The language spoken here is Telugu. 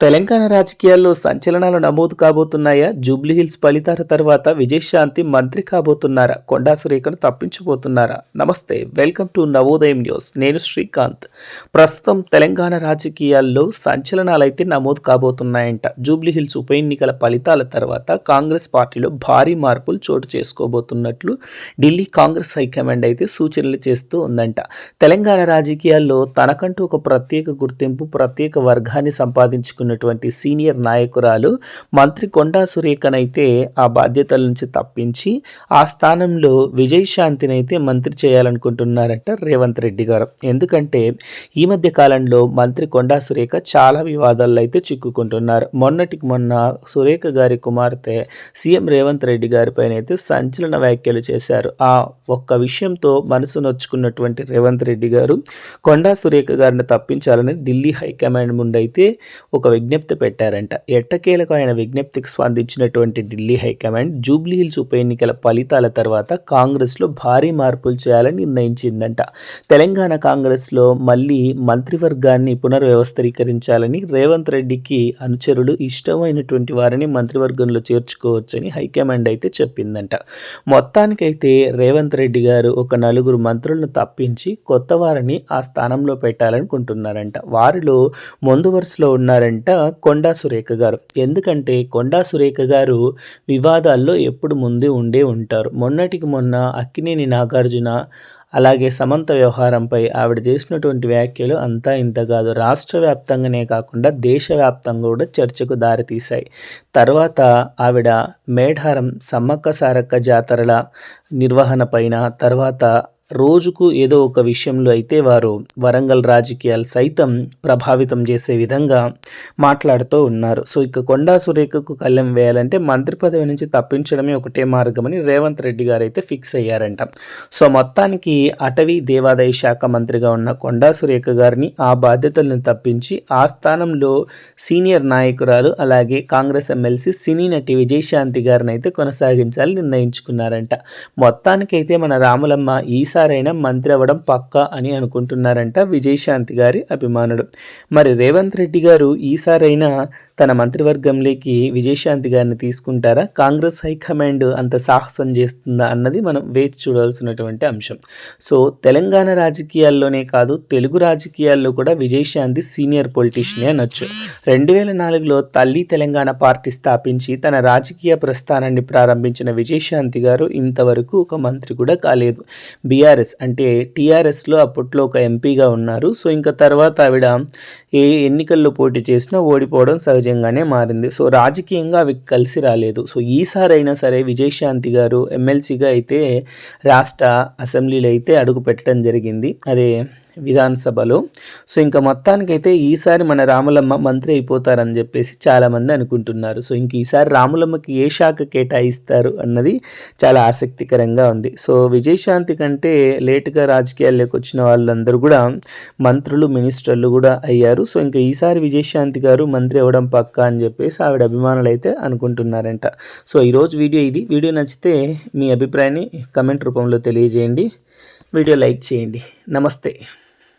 తెలంగాణ రాజకీయాల్లో సంచలనాలు నమోదు కాబోతున్నాయా? జూబ్లీహిల్స్ ఫలితాల తర్వాత విజయశాంతి మంత్రి కాబోతున్నారా? కొండా సురేఖను తప్పించబోతున్నారా? నమస్తే వెల్కమ్ టు నవోదయం న్యూస్. నేను శ్రీకాంత్. ప్రస్తుతం తెలంగాణ రాజకీయాల్లో సంచలనాలు అయితే నమోదు కాబోతున్నాయంట. జూబ్లీహిల్స్ ఉప ఎన్నికల ఫలితాల తర్వాత కాంగ్రెస్ పార్టీలో భారీ మార్పులు చోటు చేసుకోబోతున్నట్లు ఢిల్లీ కాంగ్రెస్ హైకమాండ్ అయితే సూచనలు చేస్తూ ఉందంట. తెలంగాణ రాజకీయాల్లో తనకంటూ ఒక ప్రత్యేక గుర్తింపు ప్రత్యేక వర్గాన్ని సంపాదించుకున్న ఉన్నటువంటి సీనియర్ నాయకురాలు మంత్రి కొండా సురేఖనైతే ఆ బాధ్యతల నుంచి తప్పించి ఆ స్థానంలో విజయశాంతిని అయితే మంత్రి చేయాలనుకుంటున్నారంట రేవంత్ రెడ్డి గారు. ఎందుకంటే ఈ మధ్య కాలంలో మంత్రి కొండా సురేఖ చాలా వివాదాల్లో అయితే చిక్కుకుంటున్నారు. మొన్నటికి మొన్న సురేఖ గారి కుమార్తె సీఎం రేవంత్ రెడ్డి గారిపైన అయితే సంచలన వ్యాఖ్యలు చేశారు. ఆ ఒక్క విషయంతో మనసు నొచ్చుకున్నటువంటి రేవంత్ రెడ్డి గారు కొండా సురేఖ గారిని తప్పించాలని ఢిల్లీ హైకమాండ్ ముందైతే ఒక విజ్ఞప్తి పెట్టారంట. ఎట్టకేలకు ఆయన విజ్ఞప్తికి స్పందించినటువంటి ఢిల్లీ హైకమాండ్ జూబ్లీ హిల్స్ ఉప ఎన్నికల ఫలితాల తర్వాత కాంగ్రెస్లో భారీ మార్పులు చేయాలని నిర్ణయించిందంట. తెలంగాణ కాంగ్రెస్లో మళ్ళీ మంత్రివర్గాన్ని పునర్వ్యవస్థీకరించాలని రేవంత్ రెడ్డికి అనుచరులు ఇష్టమైనటువంటి వారిని మంత్రివర్గంలో చేర్చుకోవచ్చని హైకమాండ్ అయితే చెప్పిందంట. మొత్తానికైతే రేవంత్ రెడ్డి గారు ఒక నలుగురు మంత్రులను తప్పించి కొత్త వారిని ఆ స్థానంలో పెట్టాలనుకుంటున్నారంట. వారిలో ముందు వరుసలో ఉన్నారంట కొండా సురేఖ గారు. ఎందుకంటే కొండా సురేఖ గారు వివాదాల్లో ఎప్పుడు ముందే ఉండే ఉంటారు. మొన్నటికి మొన్న అక్కినేని నాగార్జున అలాగే సమంత వ్యవహారంపై ఆవిడ చేసినటువంటి వ్యాఖ్యలు అంతా ఇంత కాదు. రాష్ట్ర వ్యాప్తంగానే కాకుండా దేశవ్యాప్తంగా కూడా చర్చకు దారితీశాయి. తర్వాత ఆవిడ మేఢారం సమ్మక్క సారక్క జాతరల నిర్వహణ పైన తర్వాత రోజుకు ఏదో ఒక విషయంలో అయితే వారు వరంగల్ రాజకీయాలు సైతం ప్రభావితం చేసే విధంగా మాట్లాడుతూ ఉన్నారు. సో ఇక కొండా సురేఖకు కళ్ళెం వేయాలంటే మంత్రి పదవి నుంచి తప్పించడమే ఒకటే మార్గమని రేవంత్ రెడ్డి గారు అయితే ఫిక్స్ అయ్యారంట. సో మొత్తానికి అటవీ దేవాదాయ శాఖ మంత్రిగా ఉన్న కొండా సురేఖ గారిని ఆ బాధ్యతలను తప్పించి ఆ స్థానంలో సీనియర్ నాయకురాలు అలాగే కాంగ్రెస్ ఎమ్మెల్సీ సినీ నటి విజయశాంతి గారిని అయితే కొనసాగించాలని నిర్ణయించుకున్నారంట. మొత్తానికైతే మన రాములమ్మ ఈసారి ఒక్కసారైనా మంత్రి అవ్వడం పక్కా అని అనుకుంటున్నారంట విజయశాంతి గారి అభిమానుడు. మరి రేవంత్ రెడ్డి గారు ఈసారైనా తన మంత్రివర్గంలోకి విజయశాంతి గారిని తీసుకుంటారా? కాంగ్రెస్ హైకమాండ్ అంత సాహసం చేస్తుందా అన్నది మనం వేచి చూడాల్సినటువంటి అంశం. సో తెలంగాణ రాజకీయాల్లోనే కాదు తెలుగు రాజకీయాల్లో కూడా విజయశాంతి సీనియర్ పొలిటీషియన్ అనొచ్చు. రెండు వేల నాలుగులో తల్లి తెలంగాణ పార్టీ స్థాపించి తన రాజకీయ ప్రస్థానాన్ని ప్రారంభించిన విజయశాంతి గారు ఇంతవరకు ఒక మంత్రి కూడా కాలేదు. బీఆర్ టీఆర్ఎస్ అంటే టీఆర్ఎస్లో అప్పట్లో ఒక ఎంపీగా ఉన్నారు. సో ఇంకా తర్వాత ఆవిడ ఏ ఎన్నికల్లో పోటీ చేసినా ఓడిపోవడం సహజంగానే మారింది. సో రాజకీయంగా అవి కలిసి రాలేదు. సో ఈసారైనా సరే విజయశాంతి గారు ఎమ్మెల్సీగా అయితే రాష్ట్ర అసెంబ్లీలో అయితే అడుగు పెట్టడం జరిగింది. అదే విధానసభలో. సో ఇంకా మొత్తానికైతే ఈసారి మన రాములమ్మ మంత్రి అయిపోతారని చెప్పేసి చాలామంది అనుకుంటున్నారు. సో ఇంక ఈసారి రాములమ్మకి ఏ శాఖ కేటాయిస్తారు అన్నది చాలా ఆసక్తికరంగా ఉంది. సో విజయశాంతి కంటే లేటుగా రాజకీయాల్లోకి వచ్చిన వాళ్ళందరూ కూడా మంత్రులు మినిస్టర్లు కూడా అయ్యారు. సో ఇంకా ఈసారి విజయశాంతి గారు మంత్రి అవ్వడం పక్క అని చెప్పేసి ఆవిడ అభిమానులు అయితే అనుకుంటున్నారంట. సో ఈరోజు వీడియో ఇది. వీడియో నచ్చితే మీ అభిప్రాయాన్ని కమెంట్ రూపంలో తెలియజేయండి. వీడియో లైక్ చేయండి. నమస్తే.